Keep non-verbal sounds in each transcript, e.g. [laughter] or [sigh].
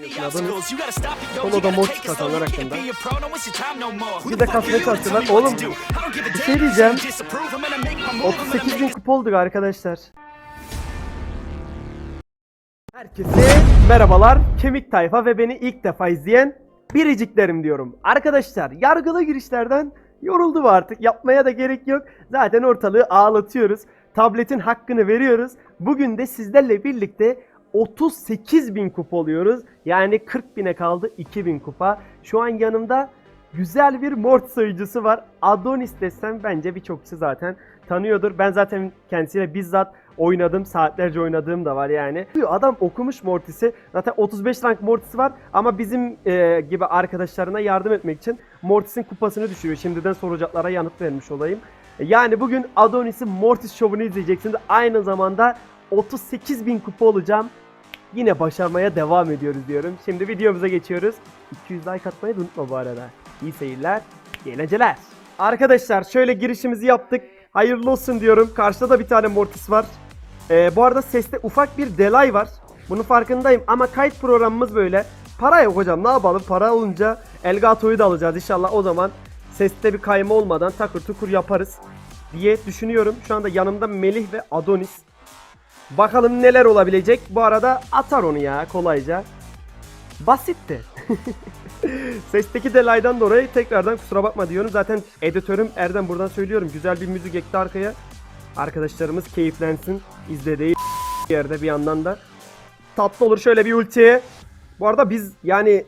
Adını Solo'da Mortis katanlar hakkında. Bir de kasmaya çalıştılar. Oğlum bir şey diyeceğim. 38 bin kupa olduk arkadaşlar. Herkese merhabalar. Kemik Tayfa ve beni ilk defa izleyen biriciklerim diyorum. Arkadaşlar yargılı girişlerden yoruldum artık. Yapmaya da gerek yok. Zaten ortalığı ağlatıyoruz. Tabletin hakkını veriyoruz. Bugün de sizlerle birlikte 38 bin kupa oluyoruz. Yani 40 bine kaldı 2000 kupa. Şu an yanımda güzel bir mort sayıcısı var. Adonis desem bence birçok kişi zaten tanıyordur. Ben zaten kendisiyle bizzat oynadım. Saatlerce oynadığım da var yani. Adam okumuş Mortis'i. Zaten 35 rank Mortis'i var ama bizim e, gibi arkadaşlarına yardım etmek için Mortis'in kupasını düşürüyor. Şimdiden soracaklara yanıt vermiş olayım. E, Yani bugün Adonis'in Mortis şovunu izleyeceksiniz. Aynı zamanda 38 bin kupa olacağım. Yine başarmaya devam ediyoruz diyorum. Şimdi videomuza geçiyoruz. 200 like atmayı da unutma bu arada. İyi seyirler, iyi. Arkadaşlar şöyle girişimizi yaptık. Hayırlı olsun diyorum. Karşıda da bir tane Mortis var. Ee, bu arada seste ufak bir delay var. Bunun farkındayım ama kayıt programımız böyle. Para yok hocam ne yapalım? Para olunca Elgato'yu da alacağız inşallah. O zaman seste bir kayma olmadan takır tukur yaparız diye düşünüyorum. Şu anda yanımda Melih ve Adonis. Bakalım neler olabilecek. Bu arada atar onu ya kolayca. Basitti. [laughs] Sesteki delaydan dolayı tekrardan kusura bakma diyorum. Zaten editörüm Erdem buradan söylüyorum. Güzel bir müzik ekti arkaya. Arkadaşlarımız keyiflensin. İzlediği [laughs] yerde bir yandan da. Tatlı olur şöyle bir ulti. Bu arada biz yani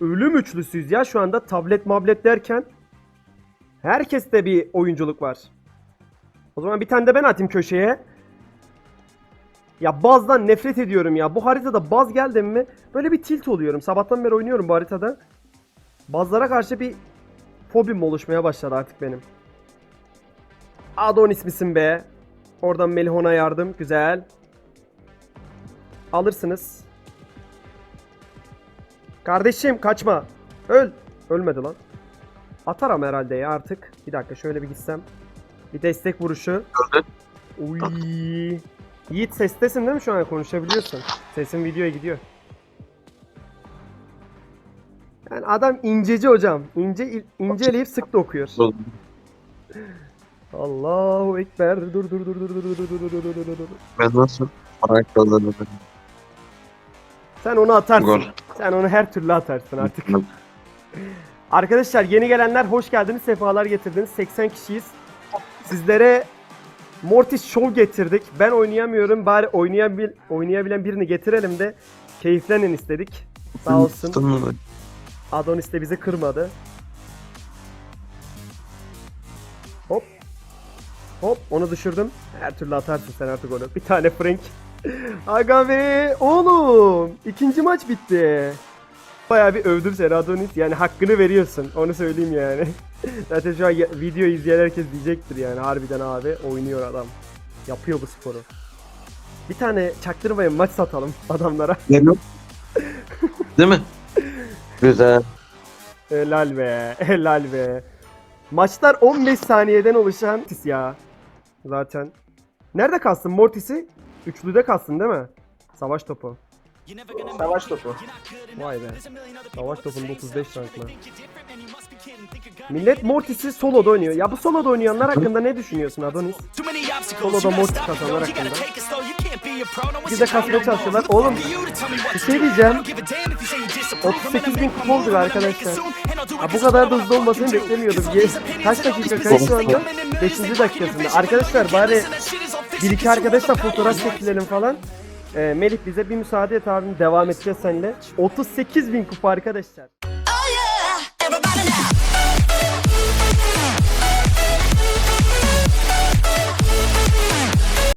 ölüm üçlüsüyüz ya şu anda tablet mablet derken. Herkeste bir oyunculuk var. O zaman bir tane de ben atayım köşeye. Ya bazdan nefret ediyorum ya. Bu haritada baz geldi mi böyle bir tilt oluyorum. Sabahtan beri oynuyorum bu haritada. Bazlara karşı bir fobim oluşmaya başladı artık benim. Adonis misin be? Oradan Melihon'a yardım. Güzel. Alırsınız. Kardeşim kaçma. Öl. Ölmedi lan. Atar ama herhalde ya artık. Bir dakika şöyle bir gitsem. Bir destek vuruşu. Öldü. Uy. Yiğit sestesin değil mi şu an konuşabiliyorsun? Sesin videoya gidiyor. Yani adam inceci hocam. İnce inceleyip sık dokuyor. [laughs] Allahu ekber. Dur dur dur dur dur dur dur dur dur dur dur. Ben nasıl kazandım? Sen onu atarsın. Gol. Sen onu her türlü atarsın artık. [laughs] Arkadaşlar yeni gelenler hoş geldiniz. Sefalar getirdiniz. 80 kişiyiz. Sizlere Mortis Show getirdik. Ben oynayamıyorum. Bari oynayabil oynayabilen birini getirelim de keyiflenin istedik. Sağ olsun. Adonis de bizi kırmadı. Hop. Hop onu düşürdüm. Her türlü atarsın sen artık onu. Bir tane Frank. [laughs] Aga be oğlum. ikinci maç bitti. Bayağı bir övdüm seni Adonis. Yani hakkını veriyorsun. Onu söyleyeyim yani. [laughs] Zaten şu an ya- video izleyen herkes diyecektir yani. Harbiden abi oynuyor adam. Yapıyor bu sporu. Bir tane çaktırmayın maç satalım adamlara. [laughs] Değil mi? Güzel. Helal be, helal be. Maçlar 15 saniyeden oluşan Mortis ya. Zaten. Nerede kalsın Mortis'i? Üçlüde kalsın değil mi? Savaş topu. Savaş topu. Vay be. Savaş topunda 35 ranklı. Millet Mortis'i soloda oynuyor. Ya bu soloda oynayanlar hakkında ne düşünüyorsun Adonis? Solo'da Mortis kazanlar hakkında. Biz de kasmaya çalışıyorlar. Oğlum bir şey diyeceğim. 38 bin kupa olduk arkadaşlar. Ya bu kadar da hızlı olmasını beklemiyordum. Ye- Kaç dakika kayıt şu anda? 5. dakikasında. Arkadaşlar bari bir iki arkadaşla fotoğraf çekilelim falan. Ee, Melih bize bir müsaade et abim. Devam edeceğiz seninle. 38 bin kupa arkadaşlar.